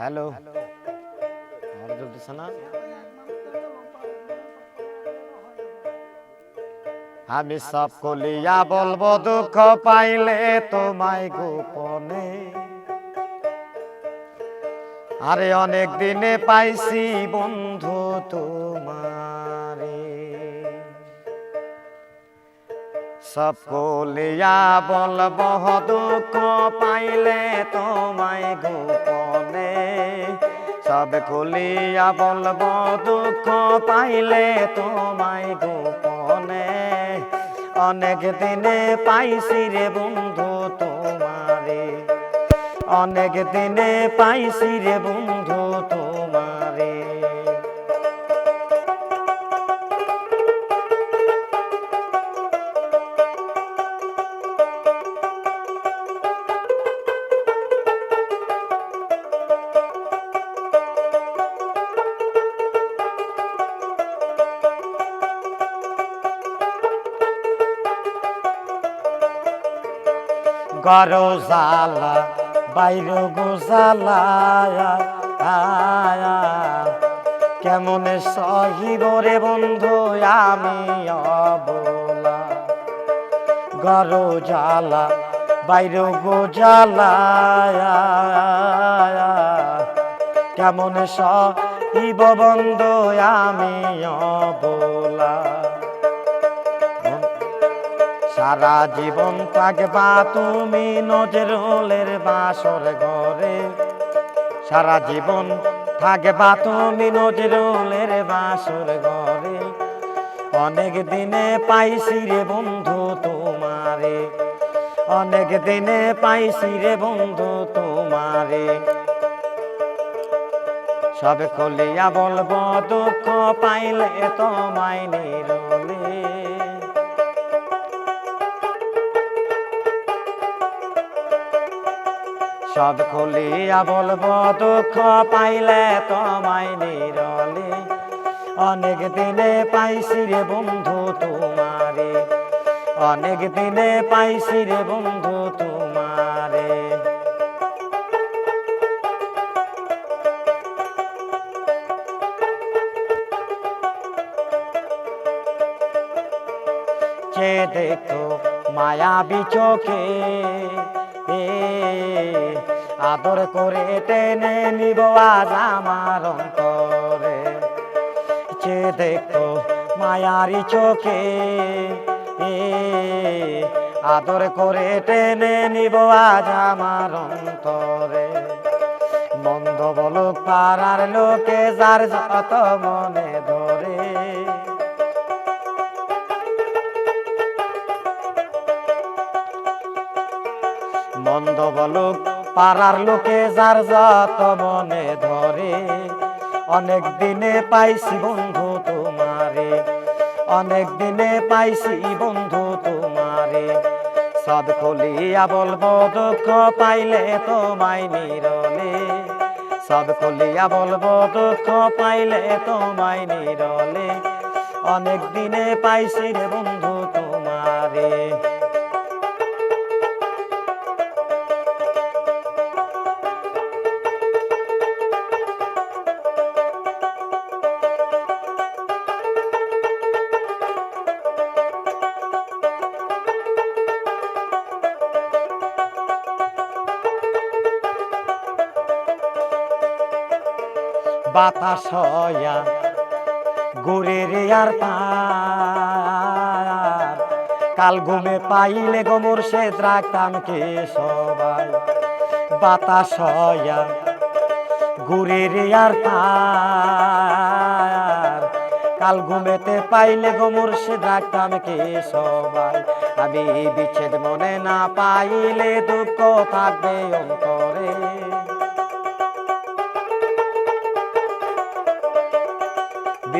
Hello. আমি সব কলিয়া বলব, দুঃখ পাইলে তোমায় গোপনে। আরে অনেক দিনে পাইছি বন্ধু তোমারে। সব কলিয়া বলব, দুঃখ পাইলে তোমায় গোপনে। সব কলিয়া বলব, দুঃখ পাইলে তোমায় গোপনে। অনেক দিনে পাইছি রে বন্ধু তোমারে। অনেক দিনে পাইছি রে বন্ধু গরো জালা বাইর গোজালা কেমন সহিব রে বন্ধু, আমি অবলা। গরো জালা বাইর গোজালা কেমন সহিব বন্ধু, আমি অবলা। সারা জীবন থাকবা তুমি নজরুলের বাসর ঘরে। সারা জীবন থাকবা তুমি নজরুলের বাসর ঘরে। অনেক দিনে পাইছি রে বন্ধু তোমারে। অনেক দিনে পাইছি রে বন্ধু তোমারে। সব খুলিয়া বলব, দুঃখ পাইলে তোমায় নিরলে। সব খুলিয়া বলব, দুঃখ পাইলে তোমায় নিরলে। অনেক দিনে পাইছি রে বন্ধু তোমারে। অনেক দিনে পাইছি রে বন্ধু তোমারে। চে দেখো মায়াবী চোখে আদর করে টেনে নিব আজ আমার অন্তরে। চে দেখো মায়ারি চোখে আদর করে টেনে নিব আজ আমার অন্তরে। মন্দ বলুক পাড়ার লোকে যার যত মনে ধরে। মন্দ বলুক পাড়ার লোকে যার যত মনে ধরে, অনেক দিনে পাইছি বন্ধু তোমারে, অনেক দিনে পাইছি বন্ধু তোমারে। সব খুলিয়া বলব, দুঃখ পাইলে তোমায় নিরলে। সব খুলিয়া বলব, দুঃখ পাইলে তোমায় নিরলে। অনেক দিনে পাইছি রে বন্ধু তোমারে। বাতাস ঘুরে রে আর কাল ঘুমে পাইলে গোমর সে রাখতাম কে সবাই? বাতাস ঘুরে রে আর কাল ঘুমেতে পাইলে গোমর সে রাখতাম কে সবাই? আমি বিচ্ছেদ মনে না পাইলে দুঃখ থাকবে অন্তরে।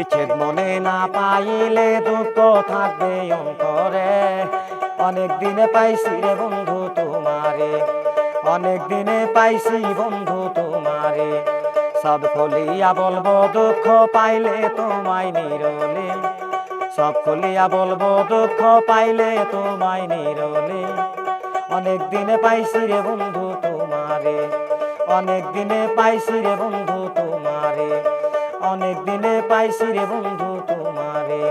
বিচ্ছেদ মনে না পাইলে দুঃখ থাকবে অন্তরে। অনেক দিনে পাইছি রে বন্ধু তোমারে, অনেক দিনে পাইছি বন্ধু তোমারে। সব খুলিয়া বলব, দুঃখ পাইলে তোমায় নিরলে। সব খুলিয়া বলব, দুঃখ পাইলে তোমায় নিরলে। অনেক দিনে পাইছি রে বন্ধু তোমারে, অনেক দিনে পাইছি রে বন্ধু তোমারে। অনেক দিনে পাইছি রে বন্ধু তোমারে।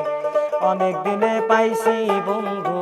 অনেক দিনে পাইছি বন্ধু